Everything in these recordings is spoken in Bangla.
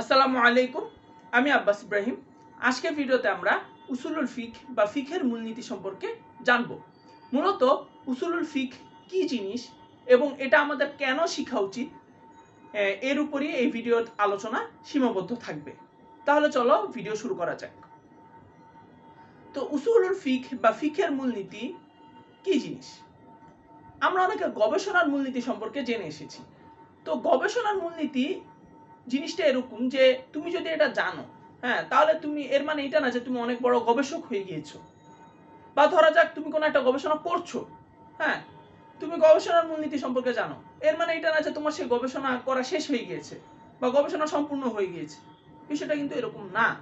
আসসালামু আলাইকুম, আমি আব্বাস ইব্রাহিম। আজকের ভিডিওতে আমরা উসুলুল ফিক বা ফিখের মূলনীতি সম্পর্কে জানব। মূলত উসুলুল ফিক কি জিনিস এবং এটা আমাদের কেন শেখা উচিত এর উপরই এই ভিডিওর আলোচনা সীমাবদ্ধ থাকবে। তাহলে চলো ভিডিও শুরু করা যাক। তো উসুলুল ফিক বা ফিখের মূলনীতি কি জিনিস? আমরা অনেকে গবেষণার মূলনীতি সম্পর্কে জেনে এসেছি। তো গবেষণার মূলনীতি জিনিসটা এরকম যে তুমি যদি এটা জানো হ্যাঁ তাহলে তুমি, এর মানে এটা না যে তুমি অনেক বড় গবেষক হয়ে গিয়েছো। বা ধরা যাক তুমি কোনো একটা গবেষণা করছ হ্যাঁ তুমি গবেষণার মূলনীতি সম্পর্কে জানো। এর মানে এটা না যে তোমার সেই গবেষণা করা শেষ হয়ে গিয়েছে, বা গবেষণা সম্পূর্ণ হয়ে গিয়েছে। বিষয়টা কিন্তু এরকম না।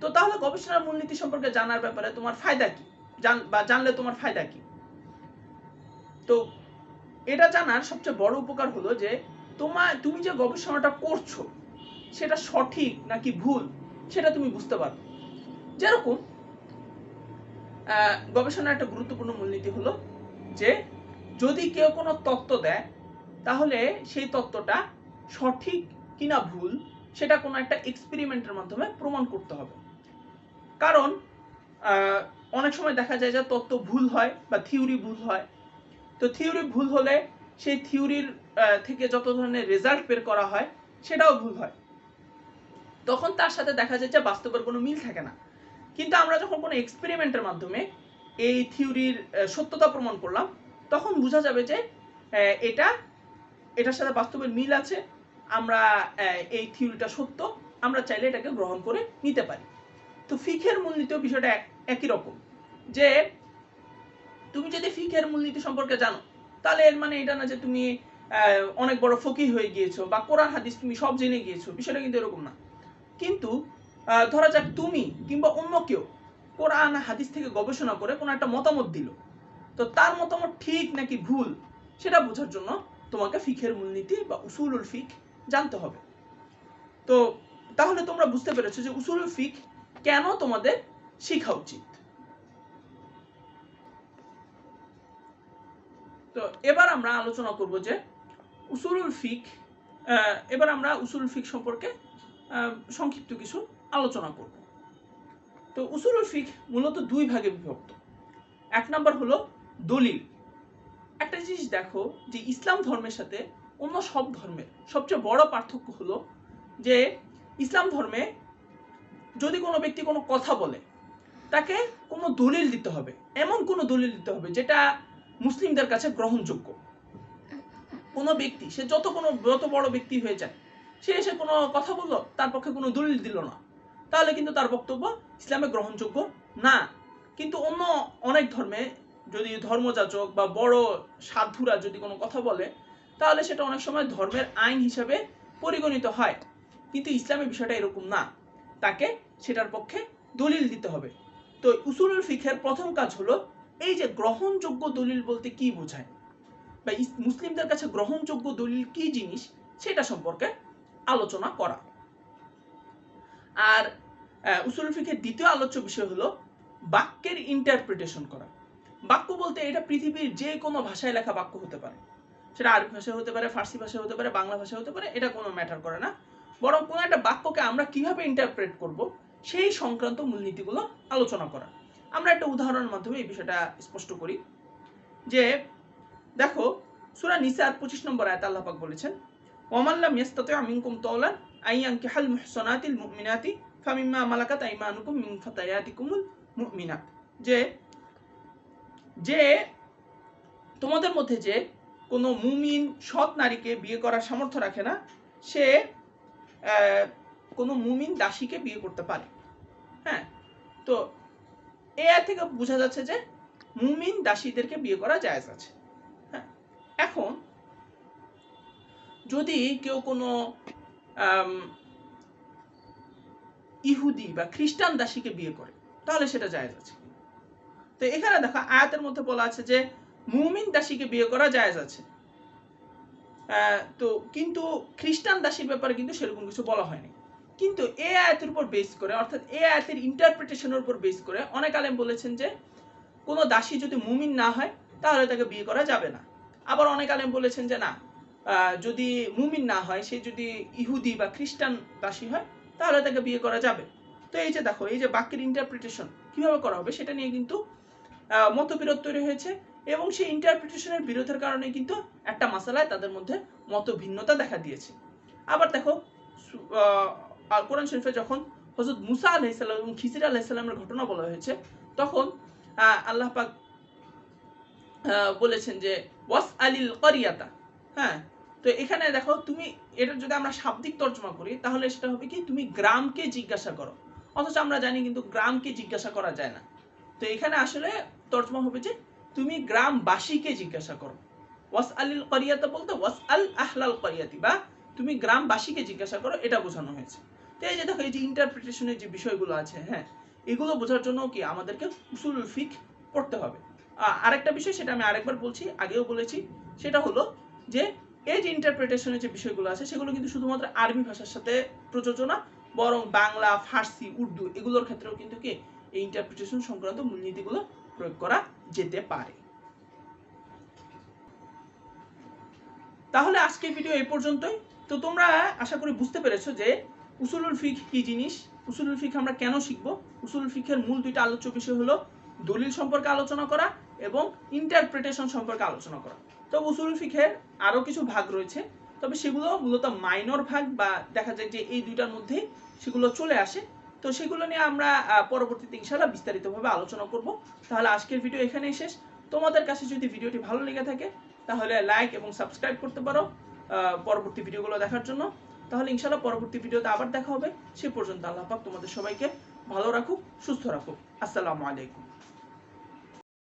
তো তাহলে গবেষণার মূলনীতি সম্পর্কে জানার ব্যাপারে তোমার ফায়দা কি? জান, বা জানলে তোমার ফায়দা কি? তো এটা জানার সবচেয়ে বড় উপকার হলো যে তোমার, তুমি যে গবেষণাটা করছ, সেটা সঠিক নাকি ভুল, সেটা তুমি বুঝতে পারবে যেরকম গবেষণার একটা গুরুত্বপূর্ণ মূলনীতি হলো যে, যদি কেউ কোনো তত্ত্ব দেয়, তাহলে সেই তত্ত্বটা সঠিক কিনা ভুল, সেটা কোনো একটা এক্সপেরিমেন্টের মাধ্যমে প্রমাণ করতে হবে। কারণ অনেক সময় দেখা যায় যে তত্ত্ব ভুল হয় বা থিওরি ভুল হয়। তো থিওরি ভুল হলে সেই থিওরির থেকে যত ধরনের রেজাল্ট বের করা হয়, সেটাও ভুল হয়। তখন তার সাথে দেখা যায় যে বাস্তবের কোনো মিল থাকে না। কিন্তু আমরা যখন কোনো এক্সপেরিমেন্টের মাধ্যমে এই থিওরির সত্যতা প্রমাণ করলাম, তখন বোঝা যাবে যে এটা, এটার সাথে বাস্তবের মিল আছে, আমরা এই থিওরিটা সত্য, আমরা চাইলে এটাকে গ্রহণ করে নিতে পারি। তো ফিখের মূলনীতিও বিষয়টা এক- একই রকম, যে তুমি যদি ফিখের মূলনীতি সম্পর্কে জানো তাহলে এর মানে এটা না যে তুমি অনেক বড় ফকি হয়ে গিয়েছো বা কোরআন, হাদিস তুমি সব জেনে গিয়েছো, বিষয়টা কিন্তু এরকম না। কিন্তু ধরা যাক তুমি কিংবা অন্য কেউ কোরআন, হাদিস থেকে গবেষণা করে কোনো একটা মতামত দিল। তো তার মতামত ঠিক নাকি ভুল, সেটা বোঝার জন্য তোমাকে ফিখের মূলনীতি বা উসুলুল ফিক জানতে হবে। তো তাহলে তোমরা বুঝতে পেরেছ যে উসুলুল ফিক কেন তোমাদের শেখা উচিত। তো এবার আমরা আলোচনা করব যে উসুলুল ফিক এবার আমরা উসুলুল ফিক সম্পর্কে সংক্ষিপ্ত কিছু আলোচনা করব। তো উসুলুল ফিক মূলত দুই ভাগে বিভক্ত। এক নম্বর হলো দলিল। একটা জিনিস দেখো যে ইসলাম ধর্মের সাথে অন্য সব ধর্মের সবচেয়ে বড় পার্থক্য হলো যে ইসলাম ধর্মে যদি কোনো ব্যক্তি কোনো কথা বলে, তাকে কোনো দলিল দিতে হবে। এমন কোনো দলিল দিতে হবে যেটা মুসলিমদের কাছে গ্রহণযোগ্য। কোনো ব্যক্তি, সে যত কোনো, যত বড় ব্যক্তি হয়ে যায় সে এসে কোনো কথা বলল, তার পক্ষে কোনো দলিল দিল না। তাহলে কিন্তু তার বক্তব্য ইসলামে গ্রহণযোগ্য না। কিন্তু অন্য অনেক ধর্মে, যদি ধর্মযাচক বা বড় সাধুরা যদি কোনো কথা বলে, তাহলে সেটা অনেক সময় ধর্মের আইন হিসাবে পরিগণিত হয়। কিন্তু ইসলামের বিষয়টা এরকম না। তাকে সেটার পক্ষে দলিল দিতে হবে। তো উসুলুল ফিখের প্রথম কাজ হলো এই যে গ্রহণযোগ্য দলিল বলতে কি বোঝায়? বা মুসলিমদের কাছে গ্রহণযোগ্য দলিল কি জিনিস সেটা সম্পর্কে আলোচনা করা। আর উসুল ফিখের দ্বিতীয় আলোচ্য বিষয় হলো বাক্যের ইন্টারপ্রিটেশন করা। বাক্য বলতে এটা পৃথিবীর যে কোনো ভাষায় লেখা বাক্য হতে পারে। সেটা আরবি ভাষায় হতে পারে, ফার্সি ভাষায় হতে পারে, বাংলা ভাষায় হতে পারে, এটা কোনো ম্যাটার করে না। বরং কোনো একটা বাক্যকে আমরা কীভাবে ইন্টারপ্রেট করব সেই সংক্রান্ত মূলনীতিগুলো আলোচনা করা। আমরা একটা উদাহরণের মাধ্যমে এই বিষয়টা স্পষ্ট করি যে, দেখো, সূরা নিসার পঁচিশ নম্বর আয়াত আল্লাহ পাক বলেছেন ওয়ামাল্লাম ইয়াস্তাতি মিনকুম তাওলান আইয়ানকি হাল মুহসানাতিল মুমিনাতি ফামিম্মা মালাকাত আইমানুকুম মিন ফাতায়াতিকুমুল মুমিনাত। যে যে তোমাদের মধ্যে যে কোনো মুমিন সৎ নারীকে বিয়ে করার সামর্থ্য রাখে না, সে কোনো মুমিন দাসীকে বিয়ে করতে পারে। হ্যাঁ তো এ আয় থেকে বোঝা যাচ্ছে যে মুমিন দাসীদেরকে বিয়ে করা জায়েজ আছে। হ্যাঁ এখন যদি কেউ কোনো ইহুদি বা খ্রিস্টান দাসীকে বিয়ে করে, তাহলে সেটা জায়েজ আছে। তো এখানে দেখো, আয়াতের মধ্যে বলা আছে যে মুমিন দাসীকে বিয়ে করা জায়েজ আছে। তো কিন্তু খ্রিস্টান দাসীর ব্যাপারে কিন্তু সেরকম কিছু বলা হয়নি। কিন্তু এ আয়াতের উপর বেস করে, অর্থাৎ এ আয়াতের ইন্টারপ্রিটেশনের উপর বেস করে, অনেক আলেম বলেছেন যে, কোনো দাসী যদি মুমিন না হয়, তাহলে তাকে বিয়ে করা যাবে না। আবার অনেক আলেম বলেছেন যে, না যদি মুমিন না হয়, সে যদি ইহুদি বা খ্রিস্টান দাসী হয়, তাহলে তাকে বিয়ে করা যাবে। তো এই যে দেখো, এই যে বাক্যের ইন্টারপ্রিটেশন কীভাবে করা হবে সেটা নিয়ে কিন্তু মতবিরোধ তৈরি হয়েছে এবং সেই ইন্টারপ্রিটেশনের বিরোধের কারণে কিন্তু একটা মাসালায় তাদের মধ্যে মত ভিন্নতা দেখা দিয়েছে। আবার দেখো কোরআন শরীফে যখন হজরত মুসা আলাইসাল্লাম এবং খিসির আলাইসাল্লামের ঘটনা বলা হয়েছে, তখন আল্লাহ পাক বলেছেন যে ওয়াস আলিল করিয়াতা হ্যাঁ তো এখানে দেখো তুমি, এটা যদি আমরা শাব্দিক তর্জমা করি, তাহলে সেটা হবে কি, তুমি গ্রামকে জিজ্ঞাসা করো। অথচ আমরা জানি কিন্তু গ্রামকে জিজ্ঞাসা করা যায় না। তো এখানে আসলে তর্জমা হবে যে, তুমি গ্রামবাসীকে জিজ্ঞাসা করো। ওয়াস আলিল করিয়াতা বলতে ওয়াস আল আহলাল করিয়াতি বা তুমি গ্রামবাসীকে জিজ্ঞাসা করো, এটা বোঝানো হয়েছে। এই যে দেখো, এই যে ইন্টারপ্রিটেশনের যে বিষয়গুলো আছে হ্যাঁ এগুলো বোঝার জন্য কি আমাদেরকে উসুল ফিক পড়তে হবে। আরেকটা বিষয় সেটা আমি আরেকবার বলছি, আগেও বলেছি, সেটা হলো যে এই যে ইন্টারপ্রিটেশনের যে বিষয়গুলো আছে, সেগুলো কিন্তু শুধুমাত্র আরবি ভাষার সাথে প্রযোজ্য না, বরং বাংলা, ফার্সি, উর্দু এগুলোর ক্ষেত্রেও কিন্তু কি এই ইন্টারপ্রিটেশন সংক্রান্ত মূলনীতিগুলো প্রয়োগ করা যেতে পারে। তাহলে আজকের ভিডিও এই পর্যন্তই। তো তোমরা, আশা করি বুঝতে পেরেছ যে উসুলুল ফিক কি জিনিস? উসুলুল ফিক আমরা কেন শিখব? উসুলুল ফিকের মূল দুইটা আলোচ্য বিষয় হলো দলিল সম্পর্কে আলোচনা করা এবং ইন্টারপ্রিটেশন সম্পর্কে আলোচনা করা। তো উসুলুল ফিকের আরও কিছু ভাগ রয়েছে, তবে সেগুলো মূলত মাইনর ভাগ বা দেখা যায় যে এই দুইটার মধ্যে সেগুলো চলে আসে। তো সেগুলো নিয়ে আমরা পরবর্তীতে ইনশাল্লাহ বিস্তারিতভাবে আলোচনা করব। তাহলে আজকের ভিডিও এখানেই শেষ। তোমাদের কাছে যদি ভিডিওটি ভালো লেগে থাকে, তাহলে লাইক এবং সাবস্ক্রাইব করতে পারো পরবর্তী ভিডিওগুলো দেখার জন্য। তাহলে ইনশাল্লাহ পরবর্তী ভিডিওতে আবার দেখা হবে। সে পর্যন্ত আল্লাহ পাক তোমাদের সবাইকে ভালো রাখুক, সুস্থ রাখুক। আসসালামু আলাইকুম।